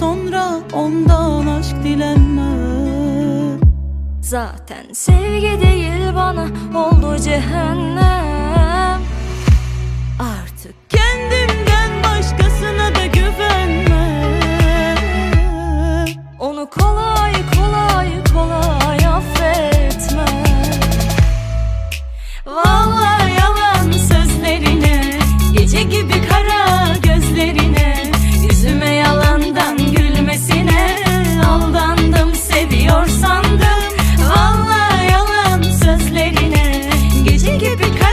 sonra ondan aşk dilenme Zaten sevgi değil bana oldu cehennem. Artık kendimden başkasına da güvenme Onu kolay kolay kolay Because.